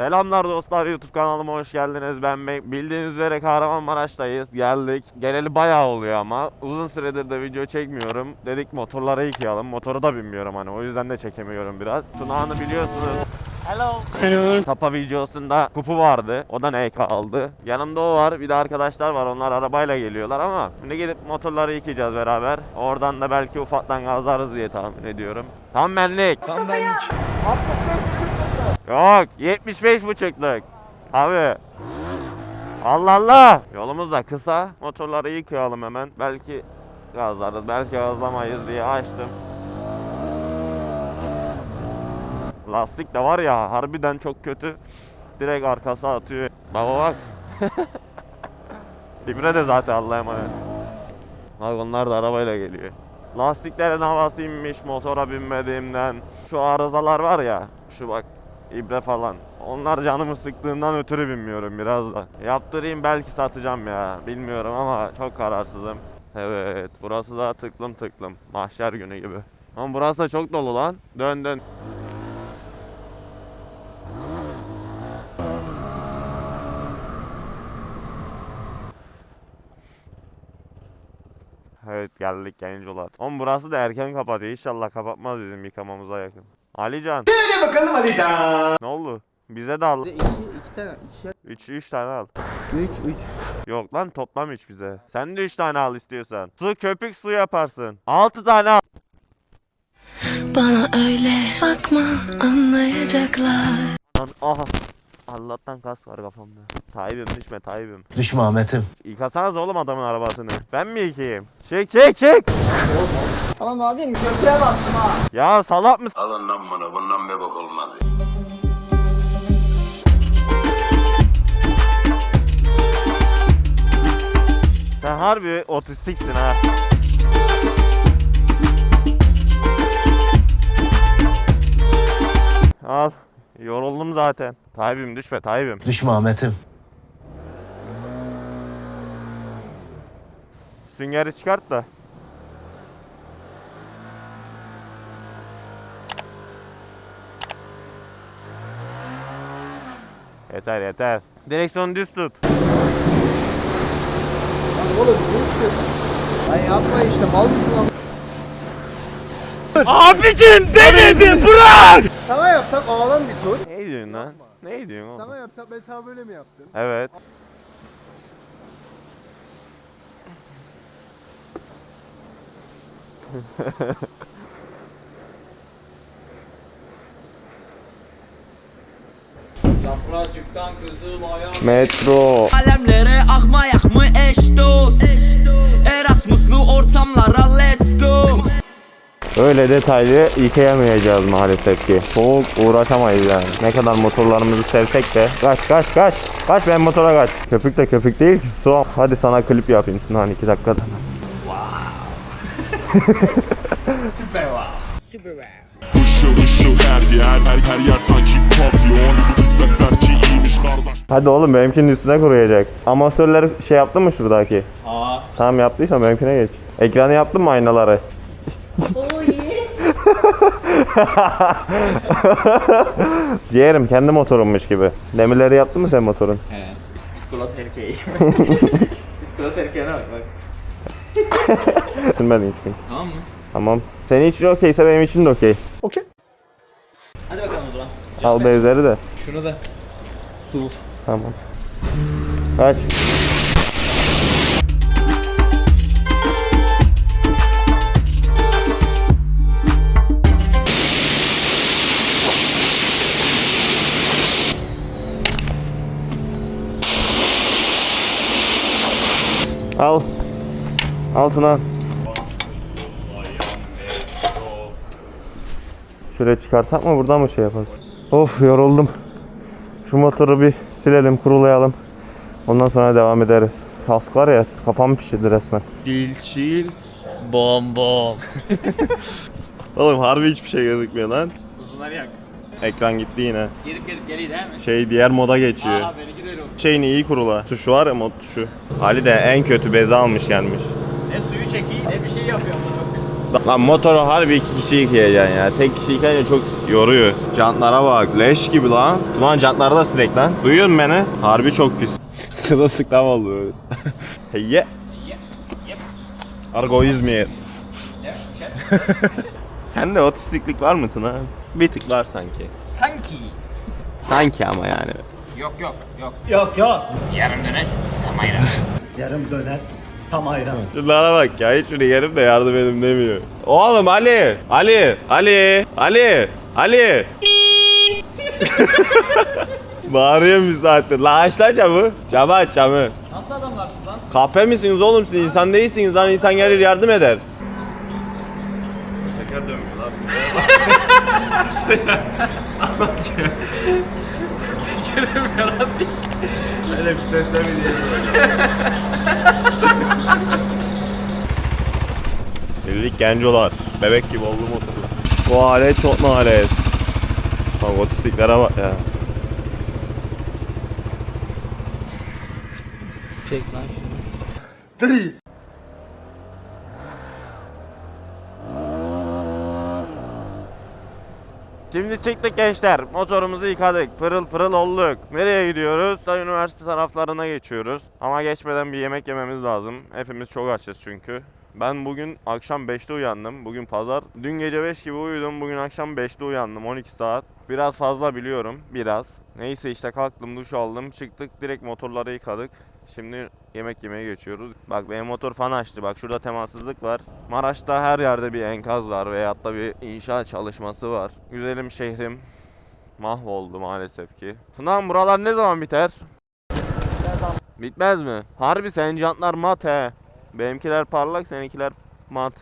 Selamlar dostlar YouTube kanalıma hoş geldiniz. Ben Bey. Bildiğiniz üzere Kahramanmaraş'tayız. Geldik. Geleli bayağı oluyor ama uzun süredir de video çekmiyorum. Dedik motorları yıkayalım. Motoru da bilmiyorum hani o yüzden de çekemiyorum biraz. Tunağan'ı biliyorsunuz. Hello. Tapa videosunda kupu vardı. O da NK aldı. Yanımda o var. Bir de arkadaşlar var. Onlar arabayla geliyorlar ama şimdi gidip motorları yıkayacağız beraber. Oradan da belki ufaktan gazlarız diye tahmin ediyorum. Tam benlik. Tam benlik. Yok 75 buçukluk. Abi. Allah Allah. Yolumuz da kısa. Motorları yıkayalım hemen. Belki gazlarız, belki gazlamayız diye açtım. Lastik de var ya harbiden çok kötü. Direkt arkası atıyor. Baba bak. İbre de zaten Allah'a emanet. Bak onlar da arabayla geliyor. Lastiklerin havası inmiş motora binmediğimden. Şu arızalar var ya. Şu bak ibre falan. Onlar canımı sıktığından ötürü bilmiyorum biraz da. Yaptırayım belki satacağım ya. Bilmiyorum ama çok kararsızım. Evet burası da tıklım tıklım. Mahşer günü gibi. Ama burası da çok dolu lan. Dön dön. Evet geldik gencolar. Oğlum burası da erken kapatıyor. İnşallah kapatmaz bizim yıkamamıza yakın. Alican. Söyle bakalım Ali'den. Ne oldu? Bize de al. İki, iki tane, ikişer, 3 3 tane al. üç, üç. Yok lan toplam 3 bize. Sen de 3 tane al istiyorsan. Su köpük su yaparsın. 6 tane al. Bana öyle bakma anlayacaklar. Lan aha. Allah'tan kas var kafamda. Tayyip'im düşme Tayyip'im. Düşme Ahmet'im. Yıkasanız oğlum adamın arabasını. Ben mi yıkayayım? Çek çek çek. Tamam abim köprüye bastım ha. Ya salak mısın? Alın lan bunu, bundan bir bok olmaz. Sen harbi otistiksin ha. Al. Yoruldum zaten. Tayyip'im düşme Tayyip'im. Düşme Ahmet'im. Süngeri çıkart da. Yeter yeter. Direksiyonu düz tut. Lan yapma işte mal mısın lan? Abicim denedim bırak! Sana yapsak ağlan bir tur. Ne diyorsun lan? Ne diyorsun Sana oğlum? yapsak ben sana böyle mi yaptım? Evet. Yapracıktan kızıl ayağım. Metro. Alemlere akmayak mı eş dost Erasmus'lu ortamlara let's go Öyle detaylı yıkayamayacağız maalesef ki. Soğuk uğraşamayız yani. Ne kadar motorlarımızı sevsek de. Kaç kaç kaç. Kaç ben motora kaç. Köpük de köpük değil ki. Su. Hadi sana klip yapayım. Lan iki dakikada. Işıl ışıl her yer her, her yer sanki pavyon Bu seferki iyiymiş kardeş Hadi oğlum benimkinin üstüne kuruyacak. Amasörleri şey yaptın mı şuradaki? Aa. Tamam yaptıysan benimkine geç. Ekranı yaptın mı aynaları? Ciğerim kendi motorummuş gibi. Demirleri yaptın mı sen motorun? Psikolog erkeği. Psikolog erkeğine bak bak. Bilmedin çünkü. Tamam mı? Tamam. Senin için okeyse benim için de okey. Hadi bakalım o zaman. Al bezleri de. Şunu da. Sur. Tamam. Kaç. Al. Altına. Şöyle çıkartak mı buradan mı şey yaparız? Of yoruldum. Şu motoru bir silelim, kurulayalım. Ondan sonra devam ederiz. Kask var ya, kafam pişirdi resmen. Dilçil. Bom bom. Oğlum harbi hiçbir şey gözükmüyor lan. Uzunları yak. Ekran gitti yine. Gelip gelip geliyor değil mi? Şey diğer moda geçiyor. Aa benimki de öyle oldu. Şeyini iyi kurula. Tuşu var ya mod tuşu. Ali de en kötü bezi almış gelmiş. Çekeyim ne bir şey yapıyor. Lan motoru harbi iki kişi yıkayacaksın ya. Tek kişi yıkayınca çok yoruyor. Jantlara bak. Leş gibi lan. Ulan jantları da sinek lan. Duyuyor musun beni? Harbi çok pis. Sırılsıklam oluyoruz. Heye. Argo İzmir. Sende otistiklik var mı Tuna? Bir tık var sanki. Sanki. Sanki ama yani. Yok yok yok. Yok yok. Yarım döner tam ayran. Yarım döner. Tam ayran. Şunlara bak ya hiçbiri yerim de yardım edin demiyor. Oğlum Ali, Ali, Ali, Ali, Ali. Bağırıyor bir saattir. La aç lan camı. Camı aç camı. Nasıl adamlarsınız lan? Kahpe misiniz oğlum siz? İnsan değilsiniz lan. İnsan gelir yardım eder. Teker dönmüyor lan. Teker dönmüyor lan. Öyle vitesle mi Birlik gencolar. Bebek gibi oldu motorlar. Bu alet çok nalet. Bak otistiklere bak ya. Çek lan şunu. Şimdi çıktık gençler. Motorumuzu yıkadık. Pırıl pırıl olduk. Nereye gidiyoruz? Da üniversite taraflarına geçiyoruz. Ama geçmeden bir yemek yememiz lazım. Hepimiz çok açız çünkü. Ben bugün akşam 5'te uyandım. Bugün pazar. Dün gece 5 gibi uyudum. Bugün akşam 5'te uyandım. 12 saat. Biraz fazla biliyorum. Biraz. Neyse işte kalktım duş aldım. Çıktık direkt motorları yıkadık. Şimdi yemek yemeye geçiyoruz. Bak benim motor fan açtı. Bak şurada temassızlık var. Maraş'ta her yerde bir enkaz var veyahut da bir inşaat çalışması var. Güzelim şehrim mahvoldu maalesef ki. Lan buralar ne zaman biter? Bitmez mi? Harbi senin jantlar mat he. Benimkiler parlak seninkiler mat.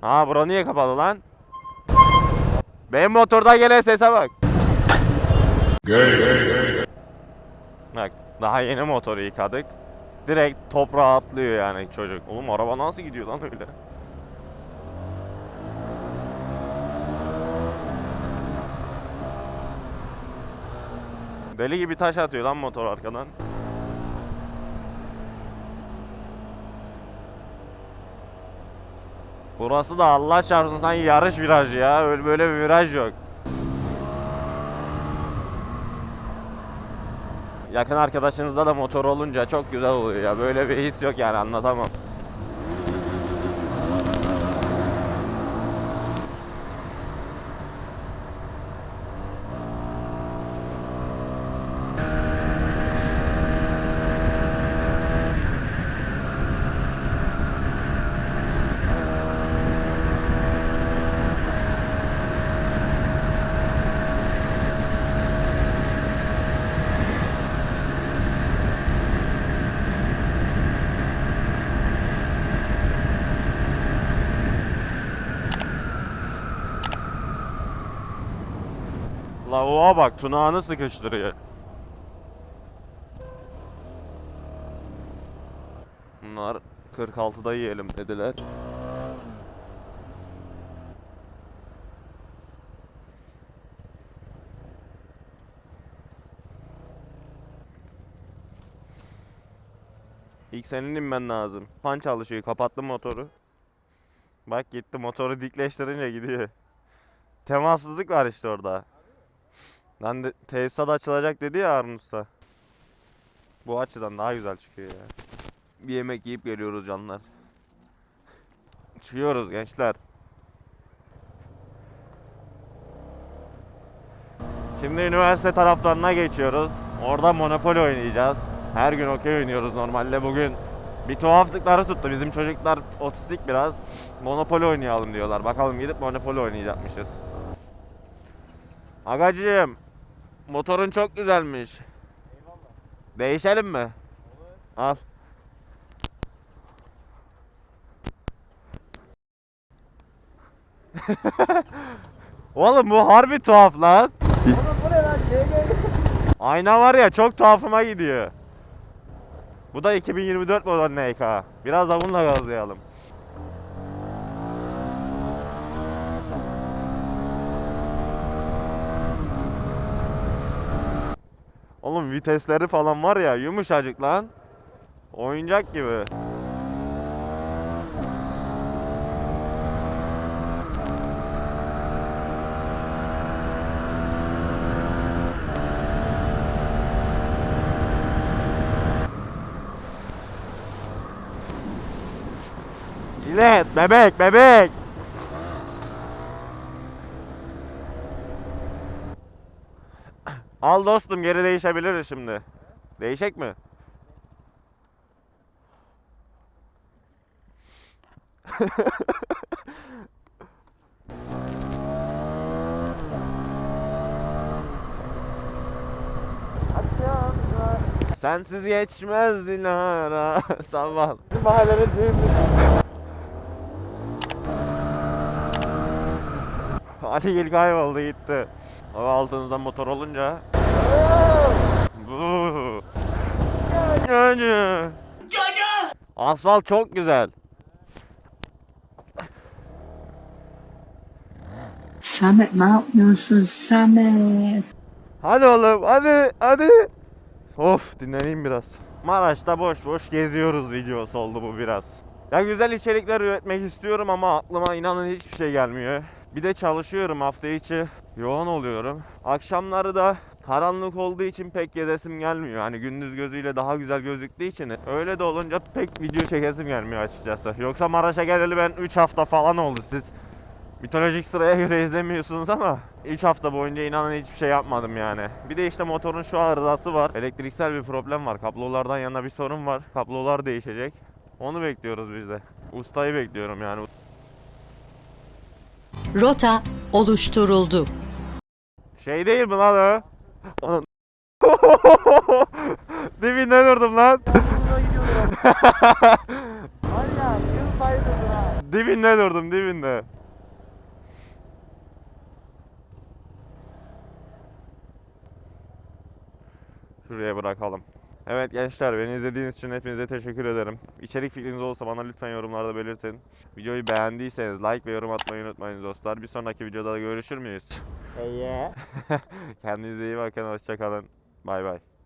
Ha bura niye kapalı lan? Benim motorda gelen sese bak. Bak daha yeni motoru yıkadık. Direkt toprağa atlıyor yani çocuk. Oğlum araba nasıl gidiyor lan öyle? Deli gibi taş atıyor lan motor arkadan. Burası da Allah çarpsın sanki yarış virajı ya. Öyle böyle bir viraj yok. Yakın arkadaşınızda da motor olunca çok güzel oluyor ya. Böyle bir his yok yani anlatamam. Lavuğa bak tunağını sıkıştırıyor. Bunlar 46'da yiyelim dediler. İlk senin inmen lazım. Fan çalışıyor. Kapattım motoru. Bak gitti motoru dikleştirince gidiyor. Temassızlık var işte orada. Ben de tesisat açılacak dedi ya Harun Usta. Bu açıdan daha güzel çıkıyor ya. Bir yemek yiyip geliyoruz canlar. Çıkıyoruz gençler. Şimdi üniversite taraflarına geçiyoruz. Orada Monopoly oynayacağız. Her gün okey oynuyoruz normalde. Bugün bir tuhaflıkları tuttu. Bizim çocuklar otistik biraz. Monopoly oynayalım diyorlar. Bakalım gidip Monopoly oynayacakmışız. Agacığım, motorun çok güzelmiş. Değişelim mi? Al. Oğlum bu harbi tuhaf lan. Ayna var ya çok tuhafıma gidiyor. Bu da 2024 model NK. Biraz da bununla gazlayalım. Oğlum vitesleri falan var ya yumuşacık lan. Oyuncak gibi. İlet bebek bebek. Al dostum geri değişebiliriz şimdi. Değişek mi? Sensiz geçmez Dilara sabah. Mahallenin düğünü. Ali kayboldu gitti. Hava altınızdan motor olunca. Bu. Asfalt çok güzel. Samet ne yapıyorsun Samet? Hadi oğlum hadi hadi. Of dinleneyim biraz. Maraş'ta boş boş geziyoruz videosu oldu bu biraz. Ya güzel içerikler üretmek istiyorum ama aklıma inanın hiçbir şey gelmiyor. Bir de çalışıyorum hafta içi yoğun oluyorum. Akşamları da karanlık olduğu için pek gezesim gelmiyor. Hani gündüz gözüyle daha güzel gözüktüğü için öyle de olunca pek video çekesim gelmiyor açıkçası. Yoksa Maraş'a geleli ben 3 hafta falan oldu siz. Mitolojik sıraya göre izlemiyorsunuz ama 3 hafta boyunca inanın hiçbir şey yapmadım yani. Bir de işte motorun şu arızası var. Elektriksel bir problem var. Kablolardan yana bir sorun var. Kablolar değişecek. Onu bekliyoruz biz de. Ustayı bekliyorum yani. Rota oluşturuldu. Şey değil mi lan o? Onun... Dibinden durdum lan. Dibinde durdum dibinde. Şuraya bırakalım. Evet gençler beni izlediğiniz için hepinize teşekkür ederim. İçerik fikriniz olsa bana lütfen yorumlarda belirtin. Videoyu beğendiyseniz like ve yorum atmayı unutmayın dostlar. Bir sonraki videoda da görüşür müyüz? Kendinize iyi bakın hoşçakalın. Bay bay.